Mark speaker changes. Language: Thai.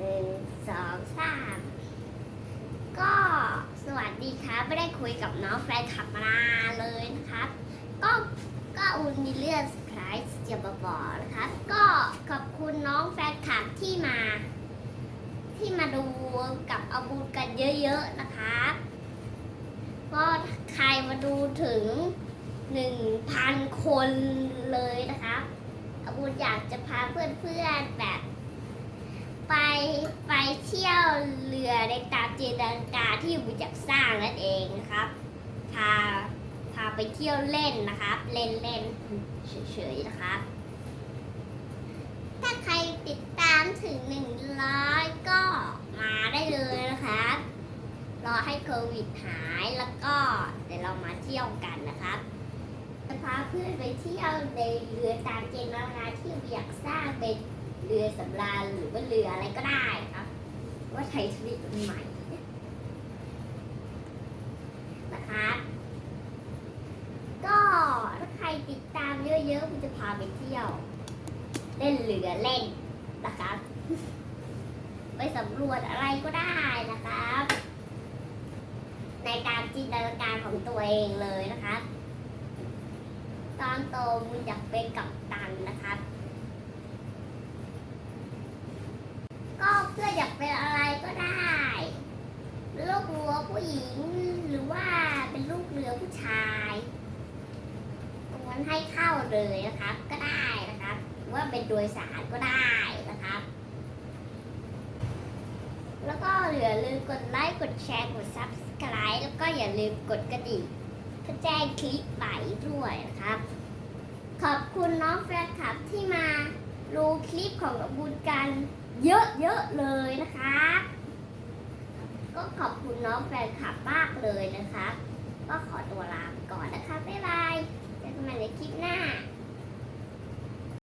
Speaker 1: หนึ่งสองสามก็สวัสดีครับไม่ได้คุยกับน้องแฟนคลับมานเลยนะครับ ก็ก็อุ่นมีเรื่องเซอร์ไพรส์จะมาบอกนะครับ ก็ขอบคุณน้องแฟนคลับที่มา ที่มาดูกับอาบูกันเยอะๆนะครับก็ใครมาดูถึงหนึ่งพันคนเลยนะครับอาบูอยากจะพาเพื่อนๆแบบ ไปไปเที่ยวเรือในตามจินตนาการที่บูอยากสร้างนั่นเองนะครับ พาพาไปเที่ยวเล่นนะครับ เล่นเล่นเฉยๆนะครับ ถ้าใครติดตามถึงหนึ่งร้อยก็มาได้เลยนะครับ รอให้โควิดหายแล้วก็เดี๋ยวเรามาเที่ยวกันนะครับจะพาเพื่อนไปเที่ยวในเรือตามเจนนาการที่อยากสร้างเป็น เรือสำราญหรือว่าเรืออะไรก็ได้ครับว่าใช้ชีวิตใหม่นะครับก็ถ้าใครติดตามเยอะๆคุณจะพาไปเที่ยว เล่นเรือเล่นนะครับไปสำรวจอะไรก็ได้นะครับ ในตามจินตนาการของตัวเองเลยนะครับ ตอนโตมึงอยากเป็นกัปตันนะครับ ก็เพื่ออยากเป็นอะไรก็ได้เป็นลูกเรือผู้ หญิงหรือว่าเป็นลูกเรือผู้ชายตรงนั้นให้เข้าเลยนะครับ ก็ได้นะครับว่าเป็นโดยสารก็ได้นะครับ แล้วก็อย่าลืมกดไลค์กดแชร์กด subscribe แล้วก็อย่าลืมกดกระดิ่งเพื่อแจ้งคลิปใหม่ด้วยนะครับ ขอบคุณน้องแฟนคลับที่มาดูคลิปของบุญกันเยอะๆเลยนะคะ ก็ขอบคุณน้องแฟนคลับมากเลยนะคะ ก็ขอตัวลาไปก่อนนะคะ บ๊ายบาย